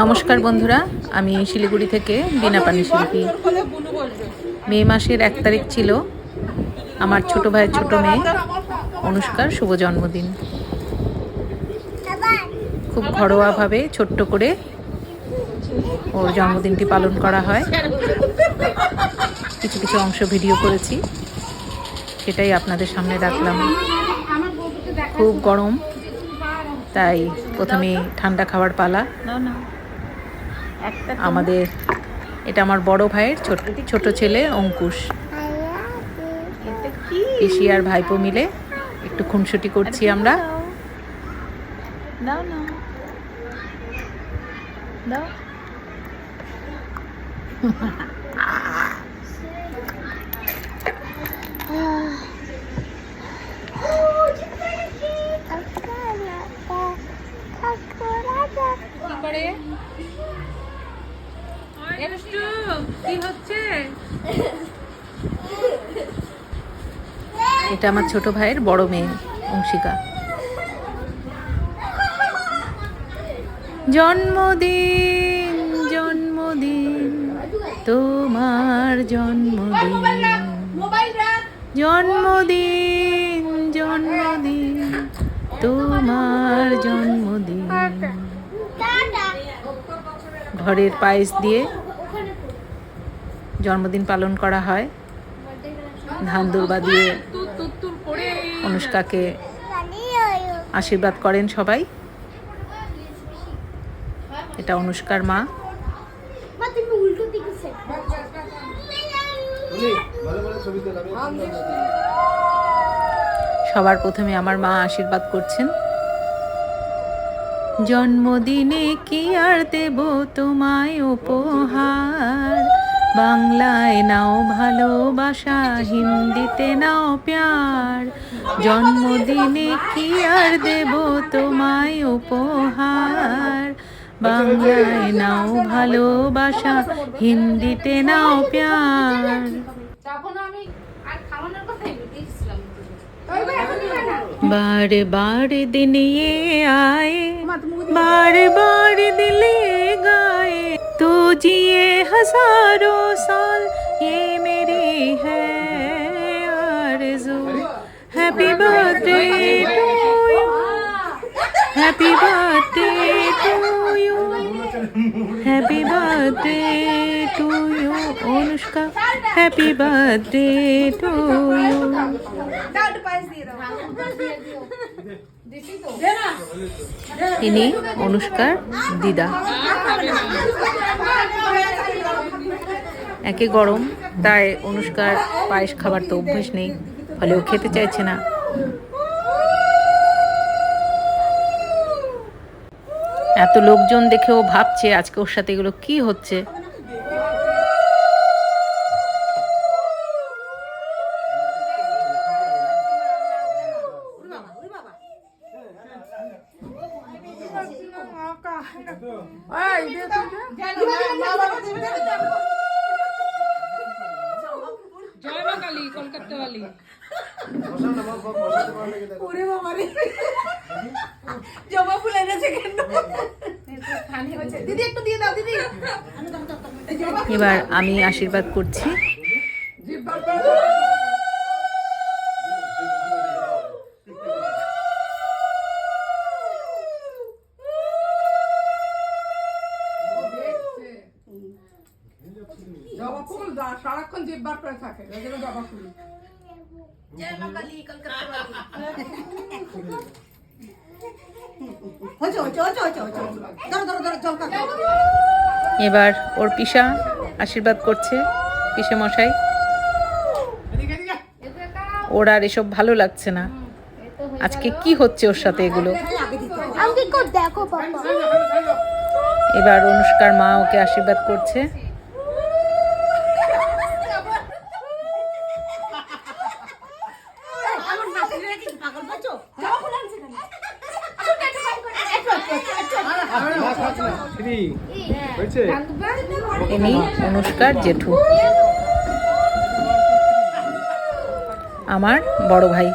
নমস্কার বন্ধুরা, আমি শিলিগুড়ি থেকে বিনা পানি শিল্পী। মে মাসের এক তারিখ ছিল আমার ছোট ভাইয়ের ছোট মেয়ে অনুষ্কার শুভ জন্মদিন। খুব ঘরোয়াভাবে ছোট্ট করে ওর জন্মদিনটি পালন করা হয়। কিছু কিছু অংশ ভিডিও করেছি, সেটাই আপনাদের সামনে রাখলাম। খুব গরম, তাই প্রথমে ঠান্ডা খাবার পালা। আমাদের এটা আমার বড় ভাইয়ের ছোট ছোট ছেলে অঙ্কুশ। পিসি আর ভাইপো মিলে একটু খুনসুটি করছি আমরা। দাও না। দাও কি হচ্ছে এটা আমার ছোট ভাইয়ের বড় মেয়ে, অংশিকা। জন্মদিন জন্মদিন, তোমার জন্মদিন। জন্মদিন জন্মদিন, তোমার জন্মদিন। ঘরের পায়েস দিয়ে জন্মদিন পালন করা হয়। ধান দুর্বা দিয়ে অনুষ্কাকে আশীর্বাদ করেন সবাই। এটা অনুষ্কার মা। সবার প্রথমে আমার মা আশীর্বাদ করছেন। জন্মদিনে কি আর দেব তোমায় উপহার? বাংলায় নাও ভালোবাসা হিন্দিতে নাও প্যার। জন্মদিনে কি আর দেব তোমায় উপহার? বাংলায় নাও ভালোবাসা হিন্দিতে নাও প্যার। তখন আমি আর খাওয়ানোর কথাই দেখছিলাম बार जिए हजारों साल ये मेरी है आरज़ू happy birthday to you happy birthday to you happy birthday to you puchka happy birthday to you ইনি অনুষ্কার দিদা একে গরম তাই অনুষ্কার পায়েস খাবার তো অভ্যেস নেই ফলে ও খেতে চাইছে না। এত লোকজন দেখে ও ভাবছে আজকে ওর সাথে এগুলো কি হচ্ছে। জয় মা কালী কলকাতা বালি জবা ফুল এনেছে কেন? দিদি একটু দিয়ে দাও দিদি। এবার আমি আশীর্বাদ করছি। জল কাটো। এবার ওর পিসা আশীর্বাদ করছে পিসে মশাই। ওর আর এসব ভালো লাগছে না। আজকে কি হচ্ছে ওর সাথে এগুলো? আমাকে কো দেখো বাবা এবার অনুষ্কার মা ওকে আশীর্বাদ করছে আমার নাতিরা কি পাগল পাচ্ছো জবা ফুল আনছে কেন ইনি অনুষ্কার জেঠু আমার বড় ভাই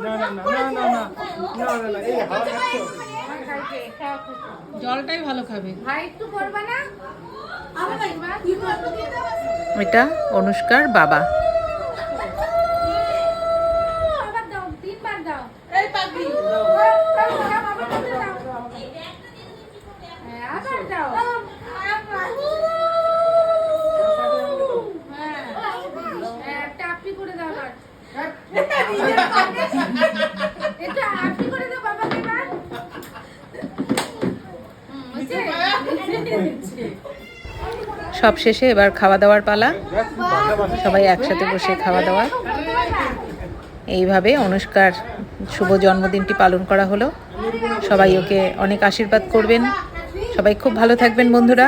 না না না না না না না জলটাই ভালো খাবে। এটা অনুষ্কার বাবা। সব শেষে এবার খাওয়া দাওয়ার পালা। সবাই একসাথে বসে খাওয়া দাওয়া। এইভাবে অনুষ্কার শুভ জন্মদিনটি পালন করা হলো। সবাই ওকে অনেক আশীর্বাদ করবেন। সবাই খুব ভালো থাকবেন, বন্ধুরা।